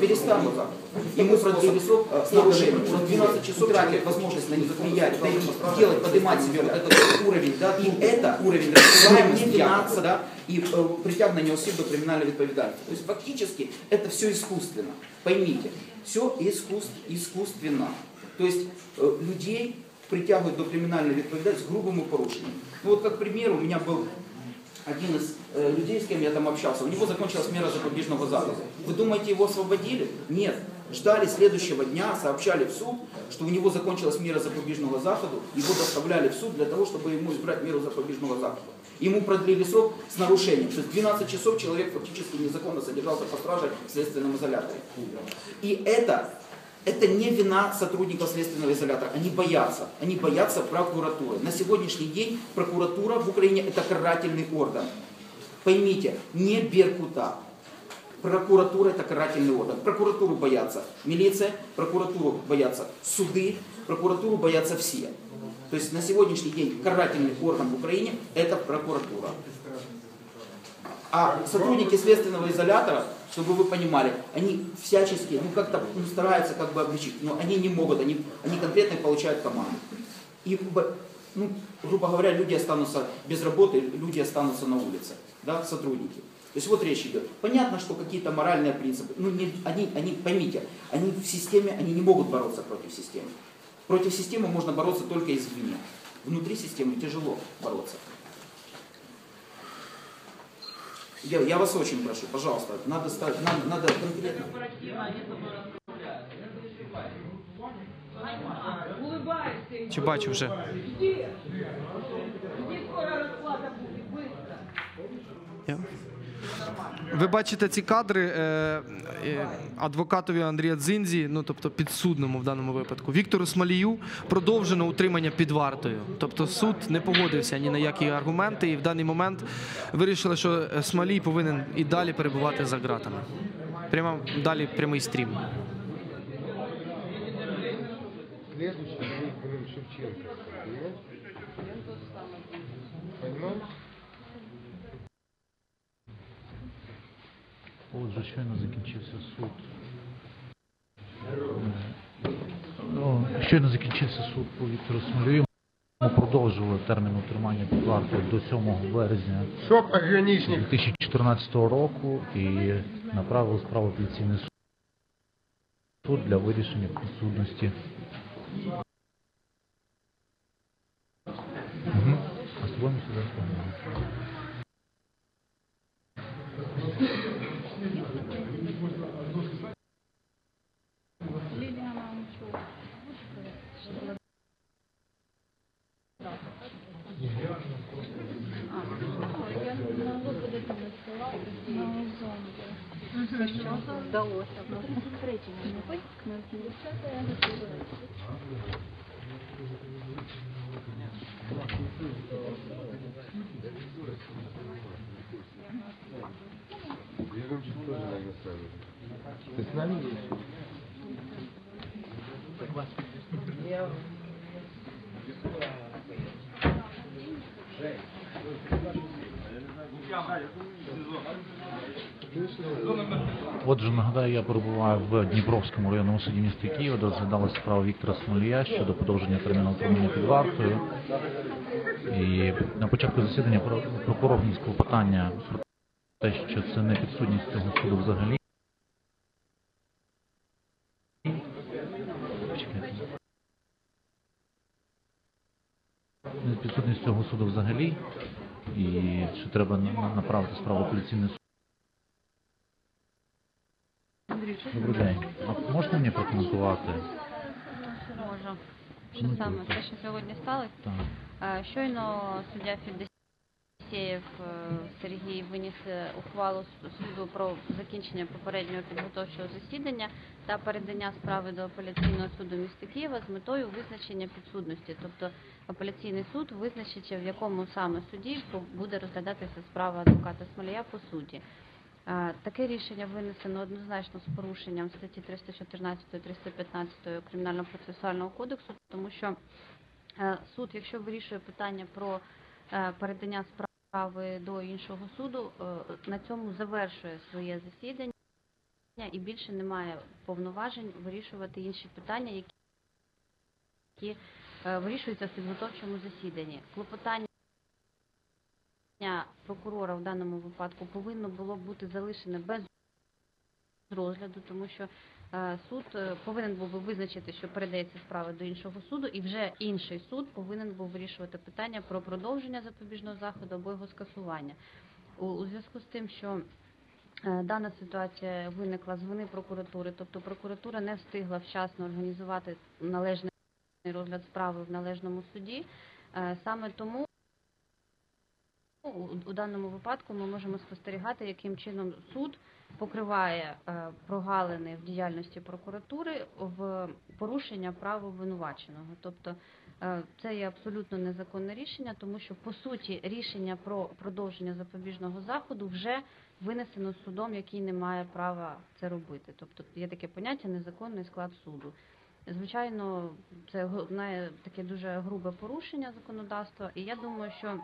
перестанут. Ему продлили срок с нарушением. Он 12 часов человек возможность на них влиять, да, и делать, поднимать себе этот уровень, да, и это уровень раскрываемости, якобы, да, и э, притягнення осіб до кримінальної відповідальності. То есть фактически это все искусственно. Поймите, все искусств, искусственно. То есть э, людей притягивают до криминальной відповідальності с грубым порушением. Ну вот как пример, у меня был один из э, людей, с кем я там общался, у него закончилась мера запобежного захода. Вы думаете, его освободили? Нет. Ждали следующего дня, сообщали в суд, что у него закончилась мера запобежного захода, его доставляли в суд для того, чтобы ему избрать меру запобежного захода. Ему продлили срок с нарушением. То есть 12 часов человек фактически незаконно содержался по страже в следственном изоляторе. И это, это не вина сотрудников следственного изолятора. Они боятся. Они боятся прокуратуры. На сегодняшний день прокуратура в Украине это карательный орган. Поймите, не Беркута. Прокуратура это карательный орган. Прокуратуру боятся милиция, прокуратуру боятся суды, прокуратуру боятся все. То есть на сегодняшний день карательный орган в Украине это прокуратура. А сотрудники следственного изолятора, чтобы вы понимали, они всячески, ну как-то ну, стараются как бы обличить, но они не могут, они, они конкретно получают команду. И, ну, грубо говоря, люди останутся без работы, люди останутся на улице, да, сотрудники. То есть вот речь идет. Понятно, что какие-то моральные принципы, ну, не, они, они, поймите, они в системе, они не могут бороться против системы. Против системы можно бороться только извне. Внутри системы тяжело бороться. Я, я вас очень прошу, пожалуйста, надо, ставить, надо, надо конкретно. Улыбаешься. Чи Ви бачите ці кадри е, е, адвокатові Андрія Дзинзі, ну тобто підсудному в даному випадку. Віктору Смолію продовжено утримання під вартою. Тобто суд не погодився ні на які аргументи, і в даний момент вирішили, що Смолій повинен і далі перебувати за ґратами. Прямо далі прямий стрім. Шевченко. Понимаешь? Отже, щойно закінчився суд. Ну, щойно закінчився суд по Віктору Смолію. Ми продовжували термін утримання під вартою до 7 березня 2014 року і направили справу в апеляційний суд для вирішення підсудності. Угу. А з тобою ми сюди С нами. Ты с нами есть? Отже, нагадаю, я перебуваю в Дніпровському районному суді міста Києва, де розглядалася справа Віктора Смолія щодо подовження терміну утримання під вартою. І на початку засідання про- прокурор вніс клопотання про те, що це не підсудність цього суду взагалі. Не підсудність цього суду взагалі. І що треба на- на- направити справу апеляційний суд. Добрий день. А можете мені прокоментувати? Можу. Ну, Що саме? круто. Те, що сьогодні сталося? Так. Е, Щойно суддя Федосєєв е, Сергій виніс е, ухвалу с- суду про закінчення попереднього підготовчого засідання та передання справи до апеляційного суду міста Києва з метою визначення підсудності. Тобто апеляційний суд визначить, в якому саме суді буде розглядатися справа адвоката Смолія по суті. Таке рішення винесено однозначно з порушенням статті 314-315 Кримінального процесуального кодексу, тому що Е, Суд, якщо вирішує питання про е, передання справи до іншого суду, е, на цьому завершує своє засідання і більше немає повноважень вирішувати інші питання, які які вирішуються в підготовчому засіданні. Клопотання прокурора в даному випадку повинно було бути залишене без розгляду, тому що е, суд е, повинен був би визначити, що передається справа до іншого суду, і вже інший суд повинен був вирішувати питання про продовження запобіжного заходу або його скасування. У, зв'язку з тим, що е, дана ситуація виникла з вини прокуратури, тобто прокуратура не встигла вчасно організувати належний розгляд справи в належному суді. Саме тому у, у даному випадку ми можемо спостерігати, яким чином суд покриває е, прогалини в діяльності прокуратури в порушення прав обвинуваченого. Тобто е, це є абсолютно незаконне рішення, тому що по суті рішення про продовження запобіжного заходу вже винесено судом, який не має права це робити. Тобто є таке поняття незаконний склад суду. Звичайно, це таке дуже грубе порушення законодавства, і я думаю, що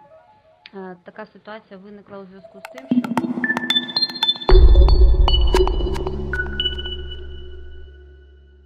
така ситуація виникла у зв'язку з тим, що